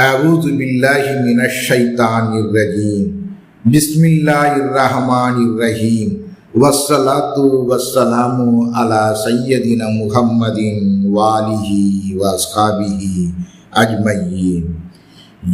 أعوذ بالله من الشيطان الرجيم. بسم الله الرحمن الرحيم. والصلاة والسلام على سيدنا محمد وآله وأصحابه أجمعين.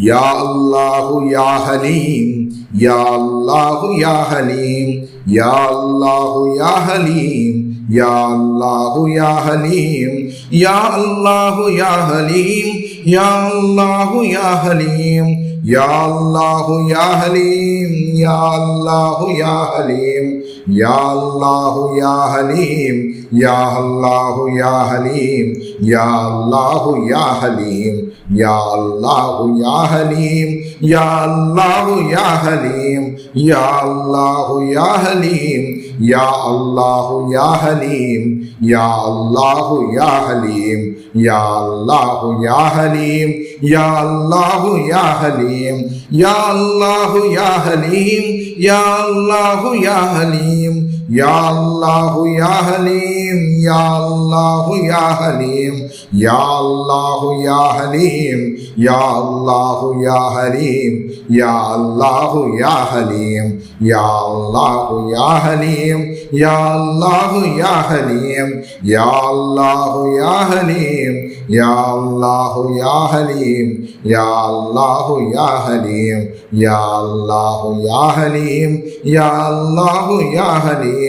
يا الله يا حليم. يا الله يا حليم. يا الله يا حليم. يا الله يا حليم يا الله يا حليم يا الله يا حليم يا الله يا حليم يا الله يا حليم يا الله يا حليم يا الله يا حليم يا الله يا حليم. يا الله يا حليم يا الله يا حليم يا الله يا حليم يا الله يا حليم يا الله يا حليم يا الله يا حليم يا الله يا حليم يا الله يا حليم يا الله يا حليم يا الله يا حليم يا الله يا حليم يا الله يا حليم يا الله يا حليم يا الله يا حليم يا الله يا حليم يا الله يا حليم يا الله يا حليم يا الله يا حليم يا الله يا حليم يا الله يا حليم يا الله يا حليم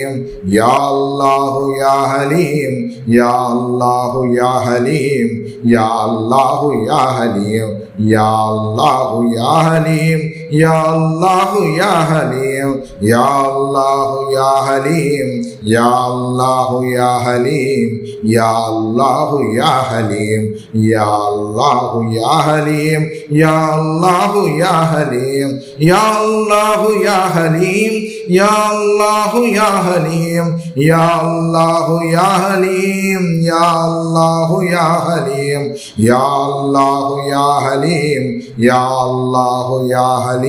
يا الله يا حليم يا الله يا حليم يا الله يا حليم يا الله يا حليم يا الله يا حليم يا الله يا حليم يا الله يا حليم يا الله يا حليم يا الله يا حليم يا الله يا حليم يا الله يا حليم يا الله يا حليم يا الله يا حليم يا الله يا حليم يا الله يا حليم يا الله يا حليم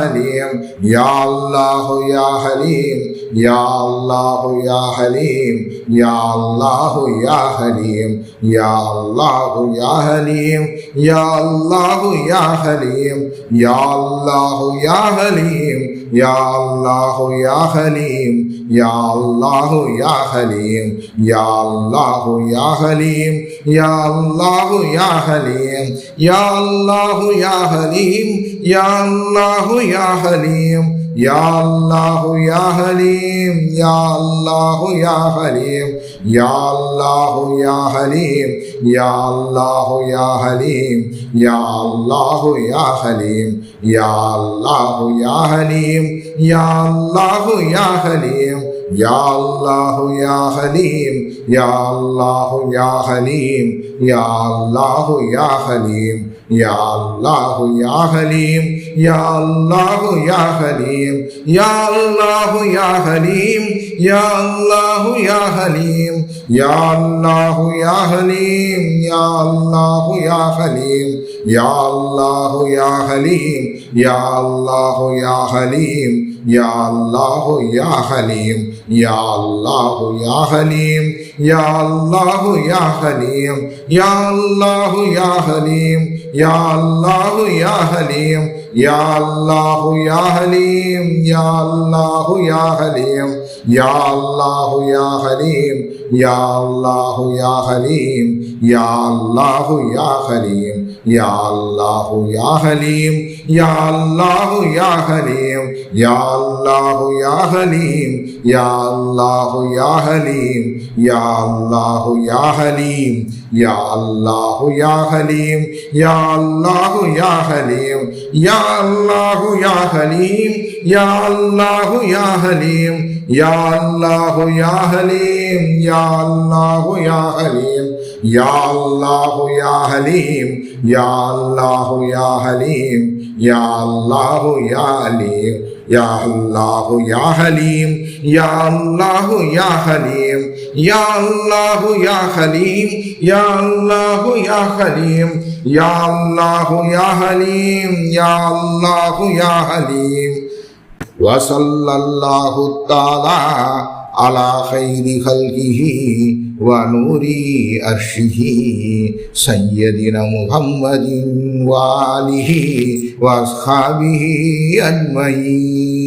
হালিম ইয়া আল্লাহ ইয়া হালিম ইয়া আল্লাহ ইয়া হালিম ইয়া আল্লাহ ইয়া হালিম يا الله يا حليم يا الله يا حليم يا الله يا حليم يا الله يا حليم يا الله يا حليم يا الله يا حليم يا الله يا حليم يا الله يا حليم يا الله يا حليم يا الله يا حليم يا الله يا حليم يا الله يا حليم يا الله يا حليم يا الله يا حليم يا الله يا حليم يا الله يا حليم يا الله يا حليم يا الله يا حليم يا الله يا حليم يا الله يا حليم يا الله يا حليم يا الله يا حليم يا الله يا حليم يا الله يا حليم يا الله يا حليم يا الله يا حليم يا الله يا حليم يا الله يا حليم. يا الله يا حليم يا الله يا حليم يا الله يا حليم يا الله يا حليم يا الله يا حليم يا الله يا حليم يا الله يا حليم يا الله يا حليم يا الله يا حليم يا الله يا حليم يا الله يا حليم يا الله يا حليم يا الله يا حليم يا الله يا حليم يا الله يا حليم يا الله يا حليم يا الله يا حليم يا الله يا حليم يا الله يا حليم يا الله يا حليم يا الله يا حليم يا الله يا حليم يا الله يا عليم يا الله يا حليم يا الله يا حليم يا الله يا حليم يا الله يا حليم يا الله يا حليم يا الله يا حليم. وصلى الله تعالى على خير خلقه ونور أرشه سيدنا محمد وآله وأصحابه أجمعين